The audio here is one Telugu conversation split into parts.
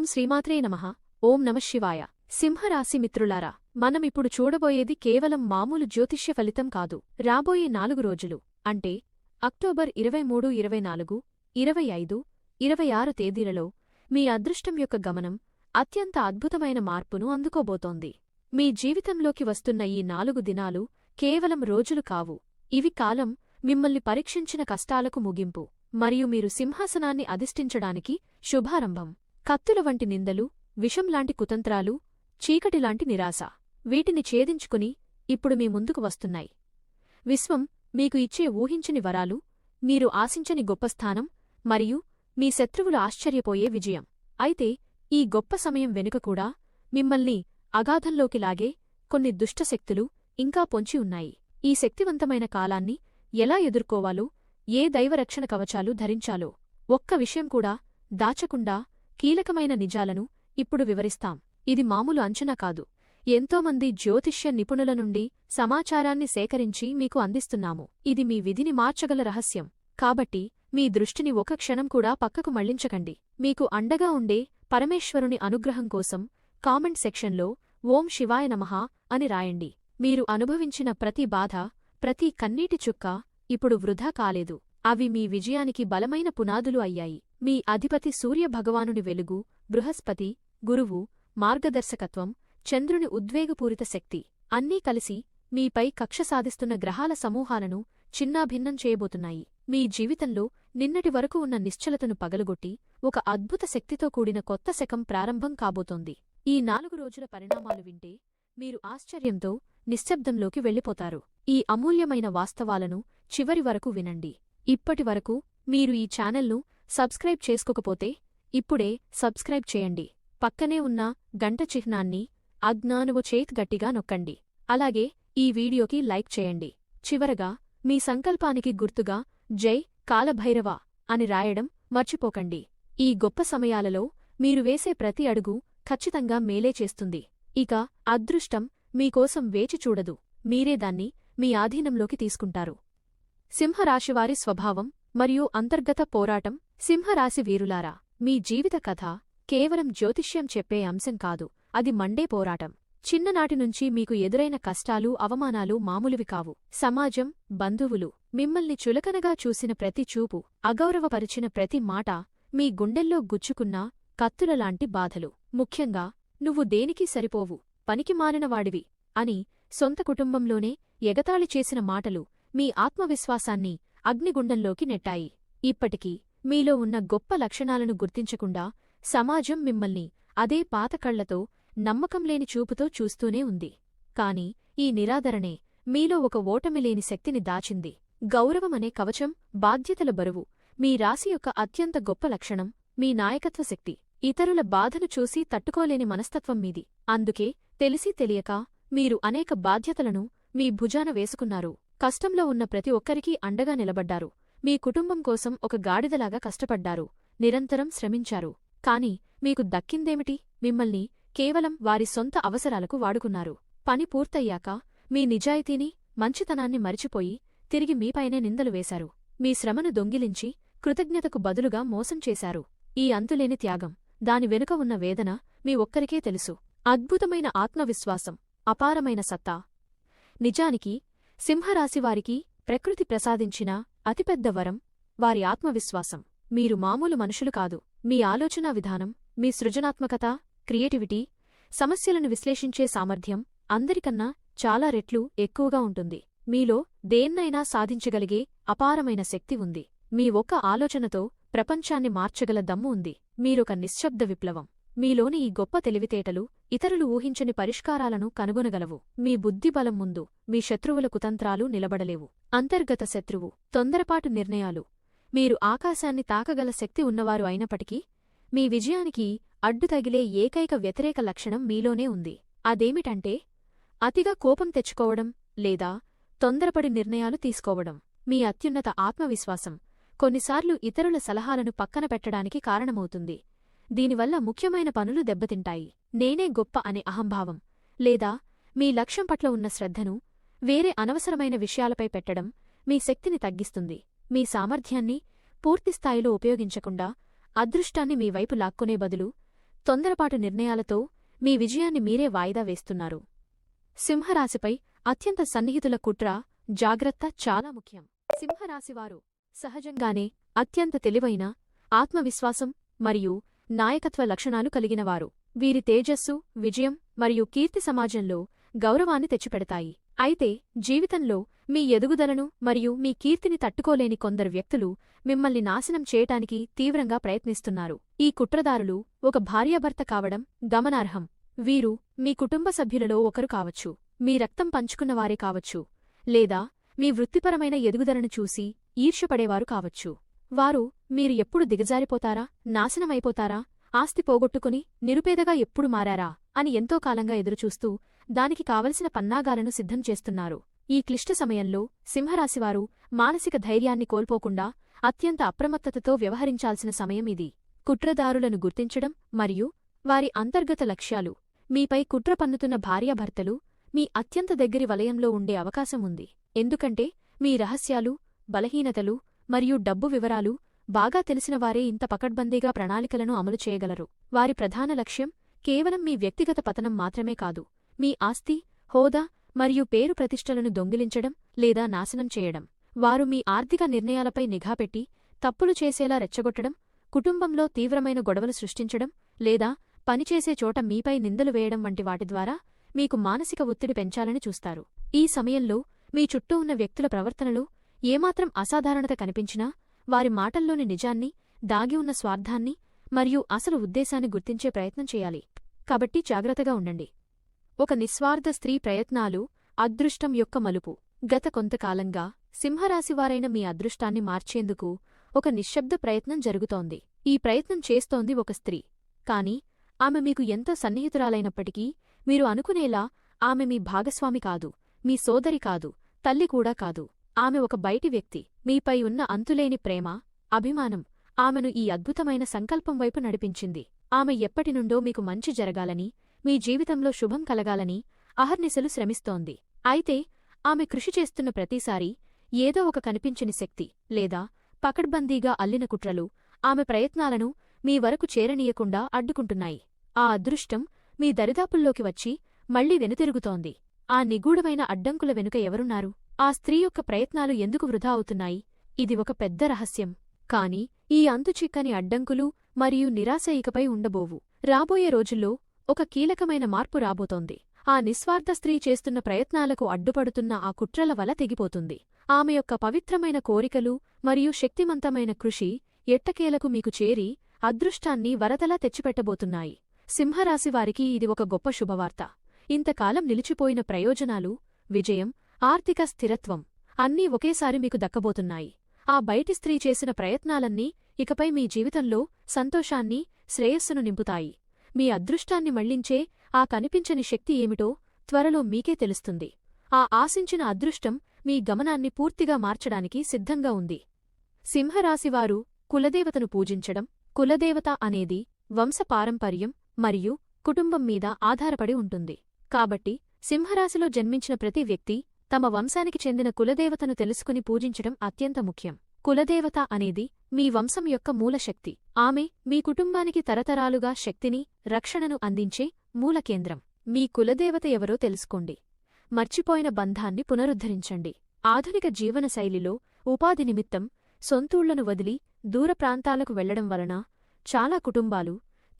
ఓం శ్రీమాత్రే నమః. ఓం నమశివాయ సింహరాశి మిత్రులారా మనమిప్పుడు చూడబోయేది కేవలం మామూలు జ్యోతిష్య ఫలితం కాదు. రాబోయే నాలుగు రోజులు అంటే అక్టోబర్ ఇరవై మూడు ఇరవై నాలుగు ఇరవై ఐదు ఇరవై ఆరు తేదీలలో మీ అదృష్టం యొక్క గమనం అత్యంత అద్భుతమైన మార్పును అందుకోబోతోంది. మీ జీవితంలోకి వస్తున్న ఈ నాలుగు దినాలు కేవలం రోజులు కావు. ఇవి కాలం మిమ్మల్ని పరీక్షించిన కష్టాలకు ముగింపు మరియు మీరు సింహాసనాన్ని అధిష్ఠించడానికి శుభారంభం. కత్తుల వంటి నిందలు విషంలాంటి కుతంత్రాలు చీకటిలాంటి నిరాశ. వీటిని ఛేదించుకుని ఇప్పుడు మీ ముందుకు వస్తున్నాయి. విశ్వం మీకు ఇచ్చే ఊహించని వరాలు మీరు ఆశించని గొప్ప స్థానం మరియు మీ శత్రువులు ఆశ్చర్యపోయే విజయం. అయితే ఈ గొప్ప సమయం వెనుక కూడా మిమ్మల్ని అగాధంలోకి లాగే కొన్ని దుష్టశక్తులు ఇంకా పొంచి ఉన్నాయి. ఈ శక్తివంతమైన కాలాన్ని ఎలా ఎదుర్కోవాలో ఏ దైవరక్షణ కవచాలు ధరించాలో ఒక్క విషయం కూడా దాచకుండా కీలకమైన నిజాలను ఇప్పుడు వివరిస్తాం. ఇది మామూలు అంచనా కాదు. ఎంతోమంది జ్యోతిష్య నిపుణుల నుండి సమాచారాన్ని సేకరించి మీకు అందిస్తున్నాము. ఇది మీ విధిని మార్చగల రహస్యం. కాబట్టి మీ దృష్టిని ఒక క్షణం కూడా పక్కకు మళ్ళించకండి. మీకు అండగా ఉండే పరమేశ్వరుని అనుగ్రహం కోసం కామెంట్ సెక్షన్లో ఓం శివాయ నమః అని రాయండి. మీరు అనుభవించిన ప్రతి బాధ ప్రతి కన్నీటి చుక్క ఇప్పుడు వృధా కాలేదు. అవి మీ విజయానికి బలమైన పునాదులు అయ్యాయి. మీ అధిపతి సూర్యభగవానుడి వెలుగు బృహస్పతి గురువు మార్గదర్శకత్వం చంద్రుని ఉద్వేగపూరిత శక్తి అన్నీ కలిసి మీపై కక్ష సాధిస్తున్న గ్రహాల సమూహాలను చిన్నాభిన్నం చేయబోతున్నాయి. మీ జీవితంలో నిన్నటి వరకు ఉన్న నిశ్చలతను పగలగొట్టి ఒక అద్భుత శక్తితో కూడిన కొత్త శకం ప్రారంభం కాబోతోంది. ఈ నాలుగు రోజుల పరిణామాలు వింటే మీరు ఆశ్చర్యంతో నిశ్శబ్దంలోకి వెళ్ళిపోతారు. ఈ అమూల్యమైన వాస్తవాలను చివరి వరకు వినండి. ఇప్పటి వరకు మీరు ఈ ఛానల్ను సబ్స్క్రైబ్ చేసుకోకపోతే ఇప్పుడే సబ్స్క్రైబ్ చేయండి. పక్కనే ఉన్న గంట చిహ్నాన్ని అజ్ఞానువు చేత్ గట్టిగా నొక్కండి. అలాగే ఈ వీడియోకి లైక్ చేయండి. చివరగా మీ సంకల్పానికి గుర్తుగా జై కాలభైరవ అని రాయడం మర్చిపోకండి. ఈ గొప్ప సమయాలలో మీరు వేసే ప్రతి అడుగు ఖచ్చితంగా మేలే చేస్తుంది. ఇక అదృష్టం మీకోసం వేచి చూడదు. మీరే దాన్ని మీ ఆధీనంలోకి తీసుకుంటారు. సింహరాశివారి స్వభావం మరియు అంతర్గత పోరాటం సింహరాశి వీరులారా మీ జీవిత కథ కేవలం జ్యోతిష్యం చెప్పే అంశం కాదు అది మండే పోరాటం. చిన్ననాటినుంచి మీకు ఎదురైన కష్టాలు అవమానాలు మామూలువి కావు. సమాజం బంధువులు మిమ్మల్ని చులకనగా చూసిన ప్రతి చూపు అగౌరవపరిచిన ప్రతి మాట మీ గుండెల్లో గుచ్చుకున్న కత్తులలాంటి బాధలు. ముఖ్యంగా నువ్వు దేనికి సరిపోవు? పనికి మారినవాడివి అని సొంత కుటుంబంలోనే ఎగతాళి చేసిన మాటలు మీ ఆత్మవిశ్వాసాన్ని అగ్నిగుండంలోకి నెట్టాయి. ఇప్పటికీ మీలో ఉన్న గొప్ప లక్షణాలను గుర్తించకుండా సమాజం మిమ్మల్ని అదే పాతకళ్ళతో నమ్మకంలేని చూపుతో చూస్తూనే ఉంది. కాని ఈ నిరాదరణే మీలో ఒక ఓటమిలేని శక్తిని దాచింది. గౌరవమనే కవచం బాధ్యతల బరువు మీ రాశి యొక్క అత్యంత గొప్ప లక్షణం మీ నాయకత్వ శక్తి ఇతరుల బాధను చూసి తట్టుకోలేని మనస్తత్వం మీది. అందుకే తెలిసి తెలియక మీరు అనేక బాధ్యతలను మీ భుజాన వేసుకున్నారు. కష్టంలో ఉన్న ప్రతి ఒక్కరికీ అండగా నిలబడ్డారు. మీ కుటుంబం కోసం ఒక గాడిదలాగా కష్టపడ్డారు. నిరంతరం శ్రమించారు. కాని మీకు దక్కిందేమిటి? మిమ్మల్ని కేవలం వారి సొంత అవసరాలకు వాడుకున్నారు. పని పూర్తయ్యాక మీ నిజాయితీని మంచితనాన్ని మరిచిపోయి తిరిగి మీపైనే నిందలు వేశారు. మీ శ్రమను దొంగిలించి కృతజ్ఞతకు బదులుగా మోసం చేశారు. ఈ అంతులేని త్యాగం దాని వెనుక ఉన్న వేదన మీ ఒక్కరికే తెలుసు. అద్భుతమైన ఆత్మవిశ్వాసం అపారమైన సత్తా. నిజానికి సింహరాశివారికి ప్రకృతి ప్రసాదించిన అతిపెద్ద వరం వారి ఆత్మవిశ్వాసం. మీరు మామూలు మనుషులు కాదు. మీ ఆలోచనా విధానం మీ సృజనాత్మకత క్రియేటివిటీ సమస్యలను విశ్లేషించే సామర్థ్యం అందరికన్నా చాలా రెట్లు ఎక్కువగా ఉంటుంది. మీలో దేన్నైనా సాధించగలిగే అపారమైన శక్తి ఉంది. మీ ఒక్క ఆలోచనతో ప్రపంచాన్ని మార్చగల దమ్ము ఉంది. మీరొక నిశ్శబ్ద విప్లవం. మీలోని ఈ గొప్ప తెలివితేటలు ఇతరులు ఊహించని పరిష్కారాలను కనుగొనగలవు. మీ బుద్ధిబలం ముందు మీ శత్రువుల కుతంత్రాలు నిలబడలేవు. అంతర్గత శత్రువు తొందరపాటు నిర్ణయాలు. మీరు ఆకాశాన్ని తాకగల శక్తి ఉన్నవారు అయినప్పటికీ మీ విజయానికి అడ్డు తగిలే ఏకైక వ్యతిరేక లక్షణం మీలోనే ఉంది. అదేమిటంటే అతిగా కోపం తెచ్చుకోవడం లేదా తొందరపడి నిర్ణయాలు తీసుకోవడం. మీ అత్యున్నత ఆత్మవిశ్వాసం కొన్నిసార్లు ఇతరుల సలహాలను పక్కన పెట్టడానికి కారణమవుతుంది. దీనివల్ల ముఖ్యమైన పనులు దెబ్బతింటాయి. నేనే గొప్ప అనే అహంభావం. లేదా మీ లక్ష్యం పట్ల ఉన్న శ్రద్ధను వేరే అనవసరమైన విషయాలపై పెట్టడం మీ శక్తిని తగ్గిస్తుంది. మీ సామర్థ్యాన్ని పూర్తిస్థాయిలో ఉపయోగించకుండా అదృష్టాన్ని మీ వైపు లాక్కునే బదులు తొందరపాటు నిర్ణయాలతో మీ విజయాన్ని మీరే వాయిదా వేస్తున్నారు. సింహరాశిపై అత్యంత సన్నిహితుల కుట్ర జాగ్రత్త చాలా ముఖ్యం. సింహరాశివారు సహజంగానే అత్యంత తెలివైన ఆత్మవిశ్వాసం మరియు నాయకత్వ లక్షణాలు కలిగినవారు. వీరి తేజస్సు విజయం మరియు కీర్తి సమాజంలో గౌరవాన్ని తెచ్చిపెడతాయి. అయితే జీవితంలో మీ ఎదుగుదలను మరియు మీ కీర్తిని తట్టుకోలేని కొందరు వ్యక్తులు మిమ్మల్ని నాశనం చేయటానికి తీవ్రంగా ప్రయత్నిస్తున్నారు. ఈ కుట్రదారులు ఒక భార్యాభర్త కావడం గమనార్హం. వీరు మీ కుటుంబ సభ్యులలో ఒకరు కావచ్చు. మీ రక్తం పంచుకున్నవారే కావచ్చు. లేదా మీ వృత్తిపరమైన ఎదుగుదలను చూసి ఈర్ష్యపడేవారు కావచ్చు. వారు మీరు ఎప్పుడు దిగజారిపోతారా? నాశనమైపోతారా? ఆస్తి పోగొట్టుకుని నిరుపేదగా ఎప్పుడు మారారా? అని ఎంతో కాలంగా ఎదురుచూస్తూ దానికి కావలసిన పన్నాగాలను సిద్ధం చేస్తున్నారు. ఈ క్లిష్ట సమయంలో సింహరాశివారు మానసిక ధైర్యాన్ని కోల్పోకుండా అత్యంత అప్రమత్తతతో వ్యవహరించాల్సిన సమయం ఇది. కుట్రదారులను గుర్తించడం మరియు వారి అంతర్గత లక్ష్యాలు మీపై కుట్ర పన్నుతున్న భార్యాభర్తలు మీ అత్యంత దగ్గరి వలయంలో ఉండే అవకాశం ఉంది. ఎందుకంటే మీ రహస్యాలు బలహీనతలు మరియు డబ్బు వివరాలు బాగా తెలిసినవారే ఇంత పకడ్బందీగా ప్రణాళికలను అమలు చేయగలరు. వారి ప్రధాన లక్ష్యం కేవలం మీ వ్యక్తిగత పతనం మాత్రమే కాదు మీ ఆస్తి హోదా మరియు పేరు ప్రతిష్టలను దొంగిలించడం లేదా నాశనం చేయడం. వారు మీ ఆర్థిక నిర్ణయాలపై నిఘా పెట్టి తప్పులు చేసేలా రెచ్చగొట్టడం కుటుంబంలో తీవ్రమైన గొడవలు సృష్టించడం లేదా పనిచేసే చోట మీపై నిందలు వేయడం వంటి వాటి ద్వారా మీకు మానసిక ఒత్తిడి పెంచాలని చూస్తారు. ఈ సమయంలో మీ చుట్టూ ఉన్న వ్యక్తుల ప్రవర్తనలు ఏమాత్రం అసాధారణత కనిపించినా వారి మాటల్లోని నిజాన్ని దాగి ఉన్న స్వార్థాన్ని మరియు అసలు ఉద్దేశాన్ని గుర్తించే ప్రయత్నం చేయాలి. కాబట్టి జాగ్రత్తగా ఉండండి. ఒక నిస్వార్థ స్త్రీ ప్రయత్నాలు అదృష్టం యొక్క మలుపు. గత కొంతకాలంగా సింహరాశివారైన మీ అదృష్టాన్ని మార్చేందుకు ఒక నిశ్శబ్ద ప్రయత్నం జరుగుతోంది. ఈ ప్రయత్నం చేస్తోంది ఒక స్త్రీ. కాని ఆమె మీకు ఎంతో సన్నిహితురాలైనప్పటికీ మీరు అనుకునేలా ఆమె మీ భాగస్వామి కాదు మీ సోదరి కాదు తల్లి కూడా కాదు. ఆమె ఒక బయటి వ్యక్తి. మీపై ఉన్న అంతులేని ప్రేమ అభిమానం ఆమెను ఈ అద్భుతమైన సంకల్పం వైపు నడిపించింది. ఆమె ఎప్పటినుండో మీకు మంచి జరగాలని మీ జీవితంలో శుభం కలగాలని అహర్నిశలు శ్రమిస్తోంది. అయితే ఆమె కృషి చేస్తున్న ప్రతిసారీ ఏదో ఒక కనిపించని శక్తి లేదా పకడ్బందీగా అల్లిన కుట్రలు ఆమె ప్రయత్నాలను మీ వరకు చేరనీయకుండా అడ్డుకుంటున్నాయి. ఆ అదృష్టం మీ దరిదాపుల్లోకి వచ్చి మళ్ళీ వెనుతిరుగుతోంది. ఆ నిగూఢమైన అడ్డంకుల వెనుక ఎవరున్నారు? ఆ స్త్రీ యొక్క ప్రయత్నాలు ఎందుకు వృధా అవుతున్నాయి? ఇది ఒక పెద్ద రహస్యం. కాని ఈ అంతుచిక్కని అడ్డంకులు మరియు నిరాశ ఇకపై ఉండబోవు. రాబోయే రోజుల్లో ఒక కీలకమైన మార్పు రాబోతోంది. ఆ నిస్వార్థ స్త్రీ చేస్తున్న ప్రయత్నాలకు అడ్డుపడుతున్న ఆ కుట్రల వల తెగిపోతుంది. ఆమె యొక్క పవిత్రమైన కోరికలు మరియు శక్తిమంతమైన కృషి ఎట్టకేలకు మీకు చేరి అదృష్టాన్ని వరదలా తెచ్చిపెట్టబోతున్నాయి. సింహరాశివారికి ఇది ఒక గొప్ప శుభవార్త. ఇంతకాలం నిలిచిపోయిన ప్రయోజనాలు విజయం ఆర్థిక స్థిరత్వం. అన్నీ ఒకేసారి మీకు దక్కబోతున్నాయి. ఆ బయటి స్త్రీ చేసిన ప్రయత్నాలన్నీ ఇకపై మీ జీవితంలో సంతోషాన్ని శ్రేయస్సును నింపుతాయి. మీ అదృష్టాన్ని మళ్ళించే ఆ కనిపించని శక్తి ఏమిటో త్వరలో మీకే తెలుస్తుంది. ఆ ఆశించిన అదృష్టం మీ గమనాన్ని పూర్తిగా మార్చడానికి సిద్ధంగా ఉంది. సింహరాశివారు కులదేవతను పూజించడం కులదేవత అనేది వంశపారంపర్యం మరియు కుటుంబం మీద ఆధారపడి ఉంటుంది. కాబట్టి సింహరాశిలో జన్మించిన ప్రతి వ్యక్తి తమ వంశానికి చెందిన కులదేవతను తెలుసుకుని పూజించడం అత్యంత ముఖ్యం. కులదేవత అనేది మీ వంశం యొక్క మూలశక్తి ఆమె మీ కుటుంబానికి తరతరాలుగా శక్తిని రక్షణను అందించే మూలకేంద్రం మీ కులదేవత ఎవరో తెలుసుకోండి. మర్చిపోయిన బంధాన్ని పునరుద్ధరించండి. ఆధునిక జీవనశైలిలో ఉపాధి నిమిత్తం సొంతూళ్ళను వదిలి దూర ప్రాంతాలకు వెళ్ళడం వలన చాలా కుటుంబాలు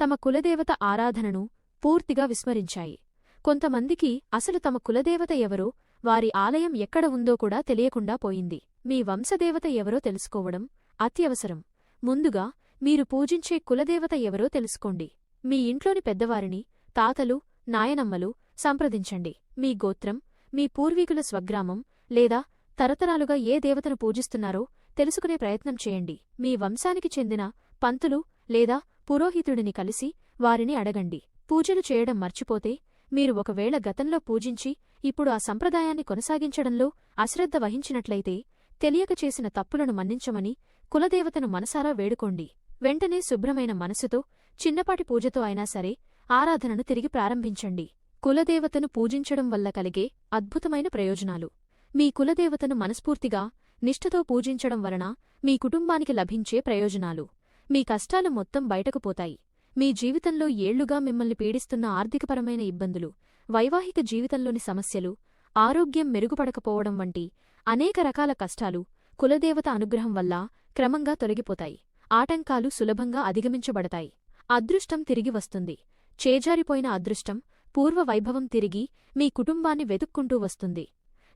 తమ కులదేవత ఆరాధనను పూర్తిగా విస్మరించాయి. కొంతమందికి అసలు తమ కులదేవత ఎవరో వారి ఆలయం ఎక్కడ ఉందో కూడా తెలియకుండా పోయింది. మీ వంశదేవత ఎవరో తెలుసుకోవడం అత్యవసరం. ముందుగా మీరు పూజించే కులదేవత ఎవరో తెలుసుకోండి. మీ ఇంట్లోని పెద్దవారిని తాతలు నాయనమ్మలు సంప్రదించండి. మీ గోత్రం మీ పూర్వీకుల స్వగ్రామం లేదా తరతరాలుగా ఏ దేవతను పూజిస్తున్నారో తెలుసుకునే ప్రయత్నం చేయండి. మీ వంశానికి చెందిన పంతులు లేదా పురోహితుడిని కలిసి వారిని అడగండి. పూజలు చేయడం మర్చిపోతే మీరు ఒకవేళ గతంలో పూజించి ఇప్పుడు ఆ సంప్రదాయాన్ని కొనసాగించడంలో అశ్రద్ధ వహించినట్లయితే తెలియక చేసిన తప్పులను మన్నించమని కులదేవతను మనసారా వేడుకోండి. వెంటనే శుభ్రమైన మనసుతో చిన్నపాటి పూజతో అయినా సరే ఆరాధనను తిరిగి ప్రారంభించండి. కులదేవతను పూజించడం వల్ల కలిగే అద్భుతమైన ప్రయోజనాలు. మీ కులదేవతను మనస్ఫూర్తిగా నిష్ఠతో పూజించడం వలన మీ కుటుంబానికి లభించే ప్రయోజనాలు. మీ కష్టాలు మొత్తం బయటకు పోతాయి. మీ జీవితంలో ఏళ్ళుగా మిమ్మల్ని పీడిస్తున్న ఆర్థికపరమైన ఇబ్బందులు వైవాహిక జీవితంలోని సమస్యలు ఆరోగ్యం మెరుగుపడకపోవడం వంటి అనేక రకాల కష్టాలు కులదేవత అనుగ్రహం వల్ల క్రమంగా తొలగిపోతాయి. ఆటంకాలు సులభంగా అధిగమించబడతాయి. అదృష్టం తిరిగి వస్తుంది. చేజారిపోయిన అదృష్టం పూర్వ వైభవం తిరిగి మీ కుటుంబాన్ని వెతుక్కుంటూ వస్తుంది.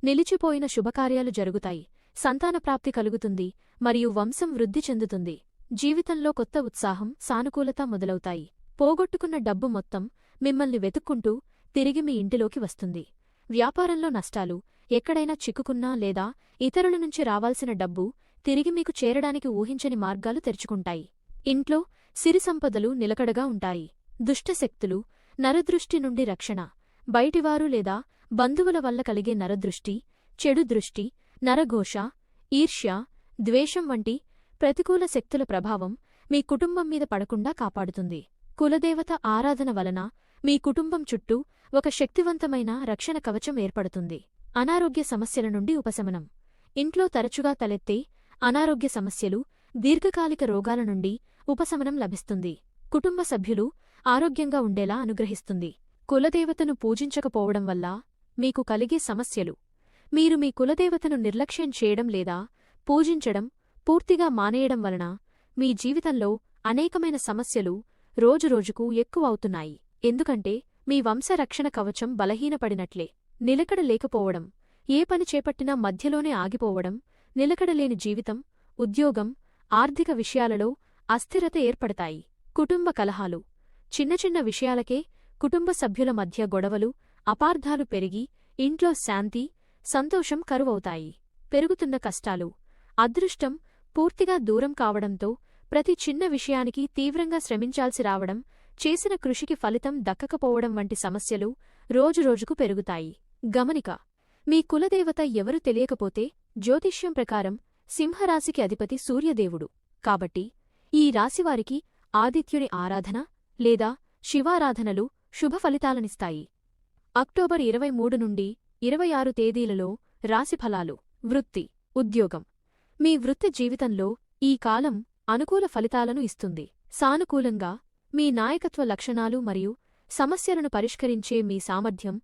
నిలిచిపోయిన శుభకార్యాలు జరుగుతాయి. సంతానప్రాప్తి కలుగుతుంది మరియు వంశం వృద్ధి చెందుతుంది. జీవితంలో కొత్త ఉత్సాహం సానుకూలత మొదలవుతాయి. పోగొట్టుకున్న డబ్బు మొత్తం మిమ్మల్ని వెతుక్కుంటూ తిరిగి మీ ఇంటిలోకి వస్తుంది. వ్యాపారంలో నష్టాలు ఎక్కడైనా చిక్కుకున్నా లేదా ఇతరుల నుంచి రావాల్సిన డబ్బు తిరిగి మీకు చేరడానికి ఊహించని మార్గాలు తెరుచుకుంటాయి. ఇంట్లో సిరి సంపదలు నిలకడగా ఉంటాయి. దుష్టశక్తులు నరదృష్టి నుండి రక్షణ బయటివారు లేదా బంధువుల వల్ల కలిగే నరదృష్టి చెడు దృష్టి నరఘోష ఈర్ష్య ద్వేషం వంటి ప్రతికూల శక్తుల ప్రభావం మీ కుటుంబం మీద పడకుండా కాపాడుతుంది. కులదేవత ఆరాధన వలన మీ కుటుంబం చుట్టూ ఒక శక్తివంతమైన రక్షణ కవచం ఏర్పడుతుంది. అనారోగ్య సమస్యల నుండి ఉపశమనం. ఇంట్లో తరచుగా తలెత్తే అనారోగ్య సమస్యలు దీర్ఘకాలిక రోగాల నుండి ఉపశమనం లభిస్తుంది. కుటుంబ సభ్యులు ఆరోగ్యంగా ఉండేలా అనుగ్రహిస్తుంది. కులదేవతను పూజించకపోవడం వల్ల మీకు కలిగే సమస్యలు. మీరు మీ కులదేవతను నిర్లక్ష్యం చేయడం లేదా పూజించడం పూర్తిగా మానేయడం వలన మీ జీవితంలో అనేకమైన సమస్యలు రోజురోజుకు ఎక్కువ అవుతున్నాయి. ఎందుకంటే మీ వంశరక్షణ కవచం బలహీనపడినట్లే. నిలకడ లేకపోవడం ఏ పని చేపట్టినా మధ్యలోనే ఆగిపోవడం నిలకడలేని జీవితం ఉద్యోగం ఆర్థిక విషయాలలో అస్థిరత ఏర్పడతాయి. కుటుంబ కలహాలు. చిన్న చిన్న విషయాలకే కుటుంబ సభ్యుల మధ్య గొడవలు అపార్థాలు పెరిగి ఇంట్లో శాంతి సంతోషం కరువవుతాయి. పెరుగుతున్న కష్టాలు. అదృష్టం పూర్తిగా దూరం కావడంతో ప్రతి చిన్న విషయానికి తీవ్రంగా శ్రమించాల్సి రావడం చేసిన కృషికి ఫలితం దక్కకపోవడం వంటి సమస్యలు రోజురోజుకు పెరుగుతాయి. గమనిక మీ కులదేవత ఎవరు తెలియకపోతే జ్యోతిష్యం ప్రకారం సింహరాశికి అధిపతి సూర్యదేవుడు. కాబట్టి ఈ రాశివారికి ఆదిత్యుని ఆరాధన లేదా శివారాధనలు శుభ ఫలితాలనిస్తాయి. అక్టోబర్ ఇరవై మూడు నుండి ఇరవై ఆరు తేదీలలో రాశిఫలాలు వృత్తి ఉద్యోగం. మీ వృత్తి జీవితంలో ఈ కాలం అనుకూల ఫలితాలను ఇస్తుంది. సానుకూలంగా మీ నాయకత్వ లక్షణాలు మరియు సమస్యలను పరిష్కరించే మీ సామర్థ్యం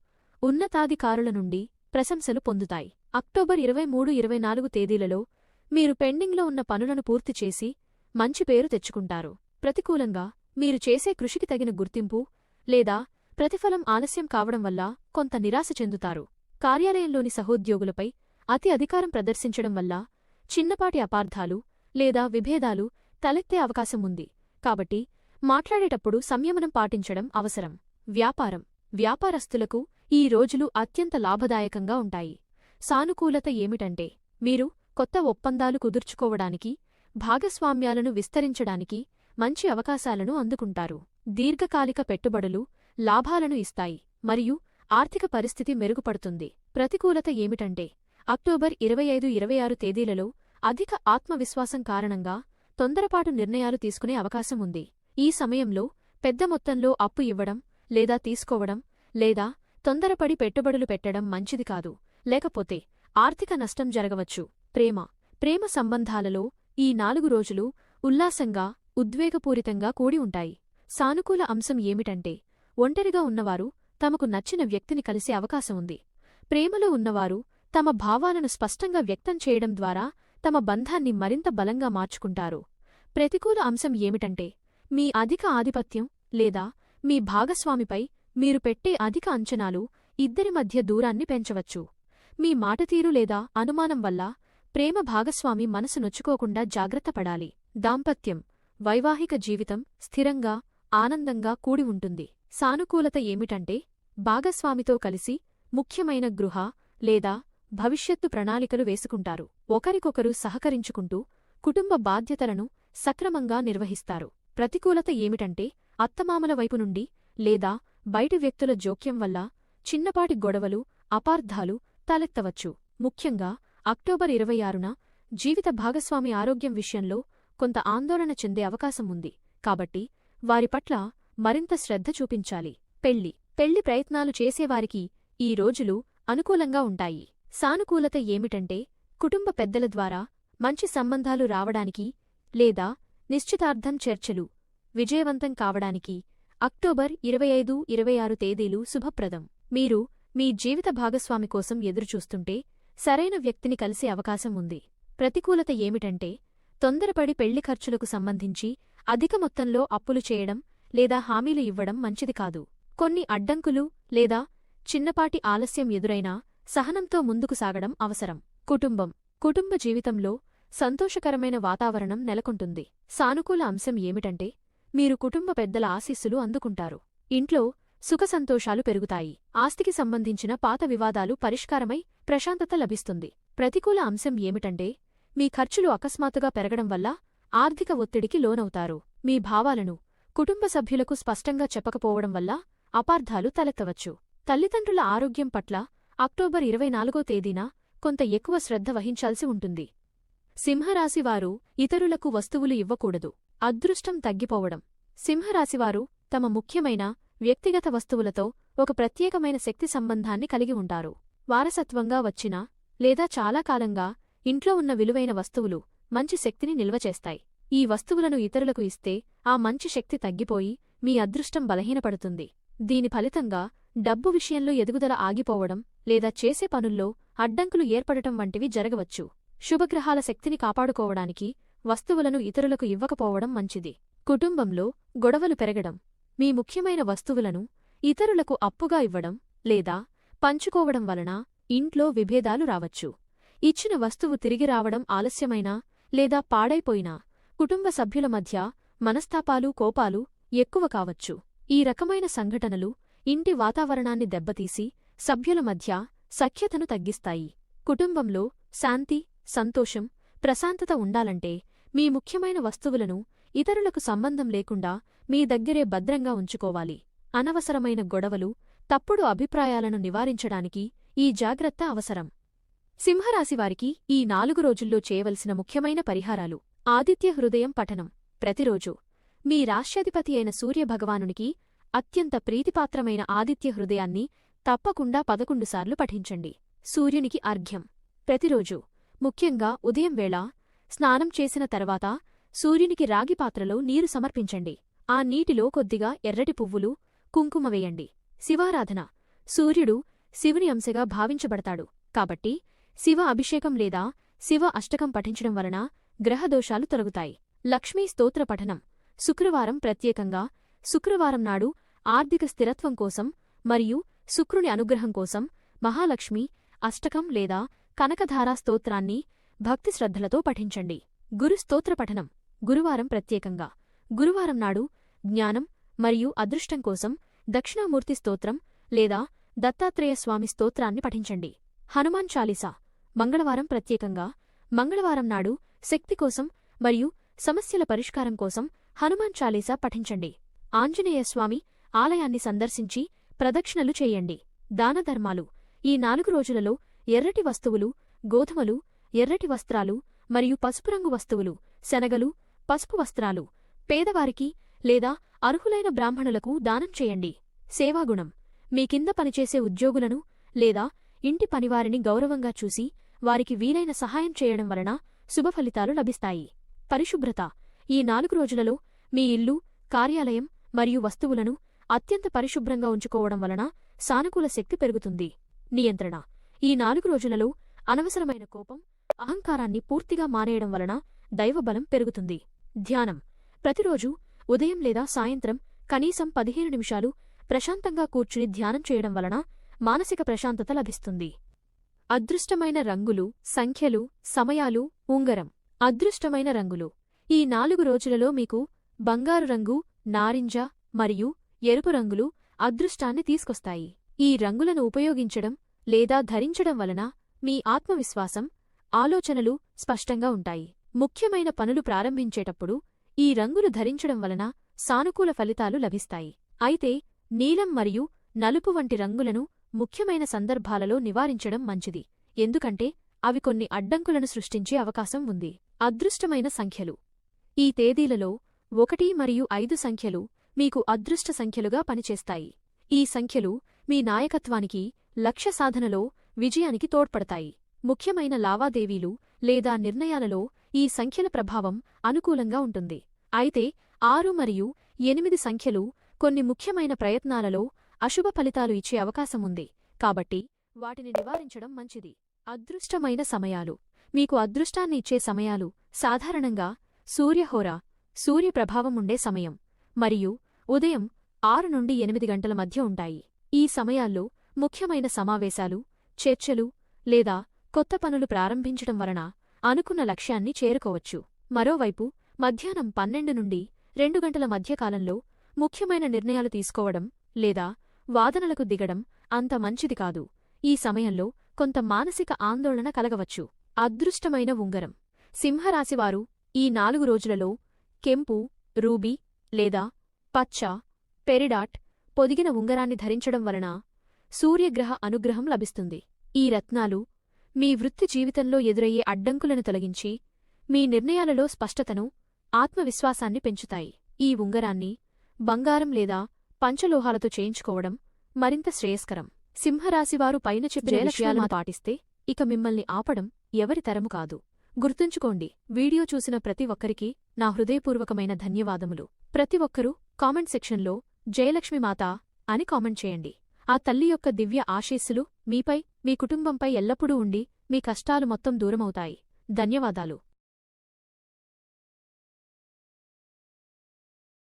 ఉన్నతాధికారుల నుండి ప్రశంసలు పొందుతాయి. అక్టోబర్ ఇరవై మూడు ఇరవై నాలుగు తేదీలలో మీరు పెండింగ్లో ఉన్న పనులను పూర్తి చేసి మంచి పేరు తెచ్చుకుంటారు. ప్రతికూలంగా మీరు చేసే కృషికి తగిన గుర్తింపు లేదా ప్రతిఫలం ఆలస్యం కావడం వల్ల కొంత నిరాశ చెందుతారు. కార్యాలయంలోని సహోద్యోగులపై అతి అధికారం ప్రదర్శించడం వల్ల చిన్నపాటి అపార్థాలు లేదా విభేదాలు తలెత్తే అవకాశం ఉంది. కాబట్టి మాట్లాడేటప్పుడు సంయమనం పాటించడం అవసరం. వ్యాపారం. వ్యాపారస్తులకు ఈ రోజులు అత్యంత లాభదాయకంగా ఉంటాయి. సానుకూలత ఏమిటంటే మీరు కొత్త ఒప్పందాలు కుదుర్చుకోవడానికి భాగస్వామ్యాలను విస్తరించడానికి మంచి అవకాశాలను అందుకుంటారు. దీర్ఘకాలిక పెట్టుబడులు లాభాలను ఇస్తాయి మరియు ఆర్థిక పరిస్థితి మెరుగుపడుతుంది. ప్రతికూలత ఏమిటంటే అక్టోబర్ ఇరవై ఐదు ఇరవై ఆరు తేదీలలో అధిక ఆత్మవిశ్వాసం కారణంగా తొందరపాటు నిర్ణయాలు తీసుకునే అవకాశం ఉంది. ఈ సమయంలో పెద్ద మొత్తంలో అప్పు ఇవ్వడం లేదా తీసుకోవడం లేదా తొందరపడి పెట్టుబడులు పెట్టడం మంచిది కాదు. లేకపోతే ఆర్థిక నష్టం జరగవచ్చు. ప్రేమ ప్రేమ సంబంధాలలో ఈ నాలుగు రోజులు ఉల్లాసంగా ఉద్వేగపూరితంగా కూడి ఉంటాయి. సానుకూల అంశం ఏమిటంటే ఒంటరిగా ఉన్నవారు తమకు నచ్చిన వ్యక్తిని కలిసే అవకాశం ఉంది. ప్రేమలో ఉన్నవారు తమ భావాలను స్పష్టంగా వ్యక్తం చేయడం ద్వారా తమ బంధాన్ని మరింత బలంగా మార్చుకుంటారు. ప్రతికూల అంశం ఏమిటంటే మీ అధిక ఆధిపత్యం లేదా మీ భాగస్వామిపై మీరు పెట్టే అధిక అంచనాలు ఇద్దరి మధ్య దూరాన్ని పెంచవచ్చు. మీ మాటతీరు లేదా అనుమానం వల్ల ప్రేమ భాగస్వామి మనసు నొచ్చుకోకుండా జాగ్రత్తపడాలి దాంపత్యం వైవాహిక జీవితం స్థిరంగా ఆనందంగా కూడి ఉంటుంది. సానుకూలత ఏమిటంటే భాగస్వామితో కలిసి ముఖ్యమైన గృహ లేదా భవిష్యత్తు ప్రణాళికలు వేసుకుంటారు. ఒకరికొకరు సహకరించుకుంటూ కుటుంబ బాధ్యతలను సక్రమంగా నిర్వహిస్తారు. ప్రతికూలత ఏమిటంటే అత్తమామల వైపు నుండి లేదా బయటి వ్యక్తుల జోక్యం వల్ల చిన్నపాటి గొడవలు అపార్థాలు తలెత్తవచ్చు. ముఖ్యంగా అక్టోబర్ ఇరవై ఆరున జీవిత భాగస్వామి ఆరోగ్యం విషయంలో కొంత ఆందోళన చెందే అవకాశం ఉంది. కాబట్టి వారి పట్ల మరింత శ్రద్ధ చూపించాలి. పెళ్ళి. పెళ్ళి ప్రయత్నాలు చేసేవారికి ఈ రోజులు అనుకూలంగా ఉంటాయి. సానుకూలత ఏమిటంటే కుటుంబ పెద్దల ద్వారా మంచి సంబంధాలు రావడానికి లేదా నిశ్చితార్థం చర్చలు. విజయవంతం కావడానికి అక్టోబర్ ఇరవై ఐదు ఇరవై ఆరు తేదీలు శుభప్రదం. మీరు మీ జీవిత భాగస్వామి కోసం ఎదురుచూస్తుంటే సరైన వ్యక్తిని కలిసే అవకాశం ఉంది. ప్రతికూలత ఏమిటంటే తొందరపడి పెళ్ళి ఖర్చులకు సంబంధించి అధిక మొత్తంలో అప్పులు చేయడం లేదా హామీలు ఇవ్వడం మంచిది కాదు. కొన్ని అడ్డంకులు లేదా చిన్నపాటి ఆలస్యం ఎదురైనా సహనంతో ముందుకు సాగడం అవసరం. కుటుంబం. కుటుంబ జీవితంలో సంతోషకరమైన వాతావరణం నెలకొంటుంది. సానుకూల అంశం ఏమిటంటే మీరు కుటుంబ పెద్దల ఆశీస్సులు అందుకుంటారు. ఇంట్లో సుఖసంతోషాలు పెరుగుతాయి. ఆస్తికి సంబంధించిన పాత వివాదాలు పరిష్కారమై ప్రశాంతత లభిస్తుంది. ప్రతికూల అంశం ఏమిటంటే మీ ఖర్చులు అకస్మాత్తుగా పెరగడం వల్ల ఆర్థిక ఒత్తిడికి లోనవుతారు. మీ భావాలను కుటుంబ సభ్యులకు స్పష్టంగా చెప్పకపోవడం వల్ల అపార్థాలు తలెత్తవచ్చు. తల్లిదండ్రుల ఆరోగ్యం పట్ల అక్టోబర్ ఇరవై నాలుగో తేదీన కొంత ఎక్కువ శ్రద్ధ వహించాల్సి ఉంటుంది. సింహరాశివారు ఇతరులకు వస్తువులు ఇవ్వకూడదు. అదృష్టం తగ్గిపోవడం. సింహరాశివారు తమ ముఖ్యమైన వ్యక్తిగత వస్తువులతో ఒక ప్రత్యేకమైన శక్తి సంబంధాన్ని కలిగి ఉంటారు. వారసత్వంగా వచ్చిన లేదా చాలా కాలంగా ఇంట్లో ఉన్న విలువైన వస్తువులు మంచి శక్తిని నిల్వ చేస్తాయి. ఈ వస్తువులను ఇతరులకు ఇస్తే ఆ మంచి శక్తి తగ్గిపోయి మీ అదృష్టం బలహీనపడుతుంది. దీని ఫలితంగా డబ్బు విషయంలో ఎదుగుదల ఆగిపోవడం లేదా చేసే పనుల్లో అడ్డంకులు ఏర్పడటం వంటివి జరగవచ్చు. శుభగ్రహాల శక్తిని కాపాడుకోవడానికి వస్తువులను ఇతరులకు ఇవ్వకపోవడం మంచిది. కుటుంబంలో గొడవలు పెరగడం మీ ముఖ్యమైన వస్తువులను ఇతరులకు అప్పుగా ఇవ్వడం లేదా పంచుకోవడం వలన ఇంట్లో విభేదాలు రావచ్చు. ఇచ్చిన వస్తువు తిరిగి రావడం ఆలస్యమైనా లేదా పాడైపోయినా కుటుంబ సభ్యుల మధ్య మనస్తాపాలు కోపాలు ఎక్కువ కావచ్చు. ఈ రకమైన సంఘటనలు ఇంటి వాతావరణాన్ని దెబ్బతీసి సభ్యుల మధ్య సఖ్యతను తగ్గిస్తాయి. కుటుంబంలో శాంతి సంతోషం ప్రశాంతత ఉండాలంటే మీ ముఖ్యమైన వస్తువులను ఇతరులకు సంబంధం లేకుండా మీ దగ్గరే భద్రంగా ఉంచుకోవాలి. అనవసరమైన గొడవలు తప్పుడు అభిప్రాయాలను నివారించడానికి ఈ జాగ్రత్త అవసరం. సింహరాశివారికి ఈ నాలుగు రోజుల్లో చేయవలసిన ముఖ్యమైన పరిహారాలు ఆదిత్య హృదయం పఠనం. ప్రతిరోజు మీ రాష్ట్రాధిపతి అయిన సూర్యభగవానునికి అత్యంత ప్రీతిపాత్రమైన ఆదిత్య హృదయాన్ని తప్పకుండా పదకొండుసార్లు పఠించండి. సూర్యునికి అర్ఘ్యం. ప్రతిరోజు ముఖ్యంగా ఉదయం వేళ స్నానం చేసిన తర్వాత సూర్యునికి రాగి పాత్రలో నీరు సమర్పించండి. ఆ నీటిలో కొద్దిగా ఎర్రటి పువ్వులు కుంకుమ వేయండి. శివారాధన. సూర్యుడు శివుని అంశగా భావించబడతాడు. కాబట్టి శివ అభిషేకం లేదా శివ అష్టకం పఠించడం వలన గ్రహదోషాలు తొలగుతాయి. లక్ష్మీ స్తోత్ర పఠనం. శుక్రవారం ప్రత్యేకంగా శుక్రవారం నాడు ఆర్థిక స్థిరత్వం కోసం మరియు శుక్రుని అనుగ్రహం కోసం మహాలక్ష్మి అష్టకం లేదా కనకధారా స్తోత్రాన్ని భక్తి శ్రద్ధలతో పఠించండి. గురు స్తోత్ర పఠనం గురువారం ప్రత్యేకంగా. గురువారం నాడు జ్ఞానం మరియు అదృష్టం కోసం దక్షిణామూర్తి స్తోత్రం లేదా దత్తాత్రేయ స్వామి స్తోత్రాన్ని పఠించండి. హనుమాన్ చాలీసా మంగళవారం ప్రత్యేకంగా. మంగళవారం నాడు శక్తి కోసం మరియు సమస్యల పరిష్కారం కోసం హనుమాన్ చాలీసా పఠించండి. ఆంజనేయస్వామి ఆలయాన్ని సందర్శించి ప్రదక్షిణలు చేయండి. దానధర్మాలు ఈ నాలుగు రోజులలో ఎర్రటి వస్తువులు గోధుమలు ఎర్రటి వస్త్రాలు మరియు పసుపు రంగు వస్తువులు శనగలు పసుపు వస్త్రాలు. పేదవారికి లేదా అర్హులైన బ్రాహ్మణులకు దానం చేయండి. సేవాగుణం. మీ కింద పనిచేసే ఉద్యోగులను లేదా ఇంటి పనివారిని గౌరవంగా చూసి వారికి వీలైన సహాయం చేయడం వలన శుభఫలితాలు లభిస్తాయి. పరిశుభ్రత. ఈ నాలుగు రోజులలో మీ ఇల్లు కార్యాలయం మరియు వస్తువులను అత్యంత పరిశుభ్రంగా ఉంచుకోవడం వలన సానుకూల శక్తి పెరుగుతుంది. నియంత్రణ. ఈ నాలుగు రోజులలో అనవసరమైన కోపం అహంకారాన్ని పూర్తిగా మానేయడం వలన దైవబలం పెరుగుతుంది. ధ్యానం. ప్రతిరోజు ఉదయం లేదా సాయంత్రం కనీసం పదిహేను నిమిషాలు ప్రశాంతంగా కూర్చుని ధ్యానం చేయడం వలన మానసిక ప్రశాంతత లభిస్తుంది. అదృష్టమైన రంగులు సంఖ్యలు సమయాలు ఉంగరం. అదృష్టమైన రంగులు. ఈ నాలుగు రోజులలో మీకు బంగారు రంగు నారింజ మరియు ఎరుపు రంగులు అదృష్టాన్ని తీసుకొస్తాయి. ఈ రంగులను ఉపయోగించడం లేదా ధరించడం వలన మీ ఆత్మవిశ్వాసం ఆలోచనలు స్పష్టంగా ఉంటాయి. ముఖ్యమైన పనులు ప్రారంభించేటప్పుడు ఈ రంగులు ధరించడం వలన సానుకూల ఫలితాలు లభిస్తాయి. అయితే నీలం మరియు నలుపు వంటి రంగులను ముఖ్యమైన సందర్భాలలో నివారించడం మంచిది. ఎందుకంటే అవి కొన్ని అడ్డంకులను సృష్టించే అవకాశం ఉంది. అదృష్టమైన సంఖ్యలు. ఈ తేదీలలో ఒకటి మరియు ఐదు సంఖ్యలు మీకు అదృష్ట సంఖ్యలుగా పనిచేస్తాయి. ఈ సంఖ్యలు మీ నాయకత్వానికి లక్ష్య సాధనలో విజయానికి తోడ్పడతాయి. ముఖ్యమైన లావాదేవీలు లేదా నిర్ణయాలలో ఈ సంఖ్యల ప్రభావం అనుకూలంగా ఉంటుంది. అయితే ఆరు మరియు ఎనిమిది సంఖ్యలు కొన్ని ముఖ్యమైన ప్రయత్నాలలో అశుభ ఫలితాలు ఇచ్చే అవకాశముంది కాబట్టి వాటిని నివారించడం మంచిది. అదృష్టమైన సమయాలు. మీకు అదృష్టాన్ని ఇచ్చే సమయాలు సాధారణంగా సూర్యహోర సూర్యప్రభావం ఉండే సమయం. మరియు ఉదయం ఆరు నుండి ఎనిమిది గంటల మధ్య ఉంటాయి. ఈ సమయాల్లో ముఖ్యమైన సమావేశాలు చర్చలు లేదా కొత్త పనులు ప్రారంభించడం వలన అనుకున్న లక్ష్యాన్ని చేరుకోవచ్చు. మరోవైపు మధ్యాహ్నం పన్నెండు నుండి రెండు గంటల మధ్యకాలంలో ముఖ్యమైన నిర్ణయాలు తీసుకోవడం లేదా వాదనలకు దిగడం అంత మంచిది కాదు. ఈ సమయంలో కొంత మానసిక ఆందోళన కలగవచ్చు. అదృష్టమైన ఉంగరం. సింహరాశివారు ఈ నాలుగు రోజులలో కెంపు రూబీ లేదా పచ్చ పెరిడాట్ పొదిగిన ఉంగరాన్ని ధరించడం వలన సూర్యగ్రహ అనుగ్రహం లభిస్తుంది. ఈ రత్నాలు మీ వృత్తి జీవితంలో ఎదురయ్యే అడ్డంకులను తొలగించి మీ నిర్ణయాలలో స్పష్టతను ఆత్మవిశ్వాసాన్ని పెంచుతాయి. ఈ ఉంగరాన్ని బంగారం లేదా పంచలోహాలతో చేయించుకోవడం మరింత శ్రేయస్కరం. సింహరాశివారు పైన చెప్పిన విషయాలను పాటిస్తే ఇక మిమ్మల్ని ఆపడం ఎవరి తరము కాదు. గుర్తుంచుకోండి వీడియో చూసిన ప్రతి ఒక్కరికీ నా హృదయపూర్వకమైన ధన్యవాదములు. ప్రతి ఒక్కరూ కామెంట్ సెక్షన్లో జయలక్ష్మి మాత అని కామెంట్ చేయండి. ఆ తల్లి యొక్క దివ్య ఆశీస్సులు మీపై మీ కుటుంబంపై ఎల్లప్పుడూ ఉండి మీ కష్టాలు మొత్తం దూరమవుతాయి. ధన్యవాదాలు.